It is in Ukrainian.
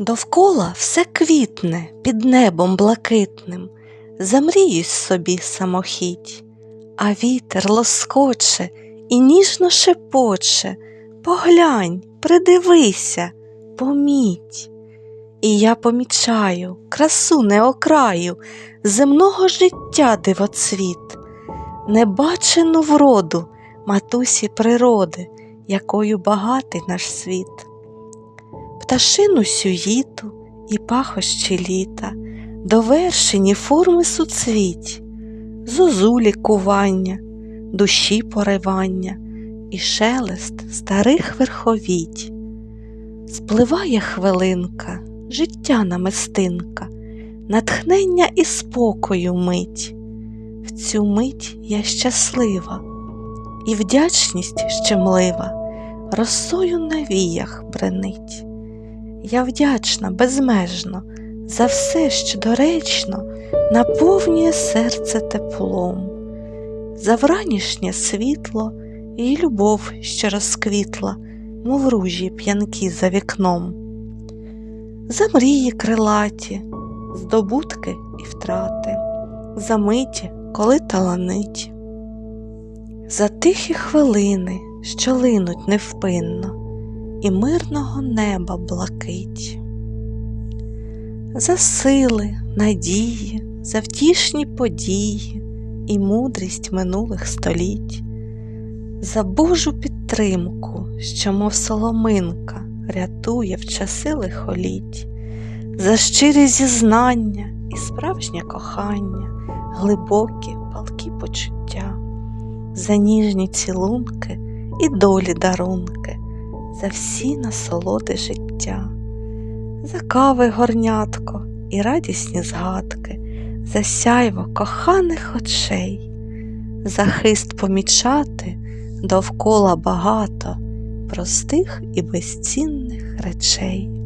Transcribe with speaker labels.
Speaker 1: Довкола все квітне під небом блакитним, замріюсь собі самохідь, а вітер лоскоче і ніжно шепоче, поглянь, придивися, поміть. І я помічаю красу неокраю земного життя дивоцвіт, небачену вроду матусі природи, якою багатий наш світ пташину сюїту і пахощі літа, довершені форми суцвіть, зозулі кування, душі поривання і шелест старих верховіть. Спливає хвилинка, життя намистинка, натхнення і спокою мить. В цю мить я щаслива, і вдячність щемлива росою на віях бренить. Я вдячна безмежно за все, що доречно наповнює серце теплом, за вранішнє світло і любов, що розквітла, мов ружі п'янки за вікном, за мрії крилаті, здобутки і втрати, за миті, коли таланить, за тихі хвилини, що линуть невпинно і мирного неба блакить. За сили, надії, за втішні події і мудрість минулих століть, за Божу підтримку, що, мов соломинка, рятує в часи лихоліть, за щирі зізнання і справжнє кохання, глибокі палкі почуття, за ніжні цілунки і долі дарунки за всі насолоди життя, за кави горнятко і радісні згадки, за сяйво коханих очей, за хист помічати довкола багато простих і безцінних речей.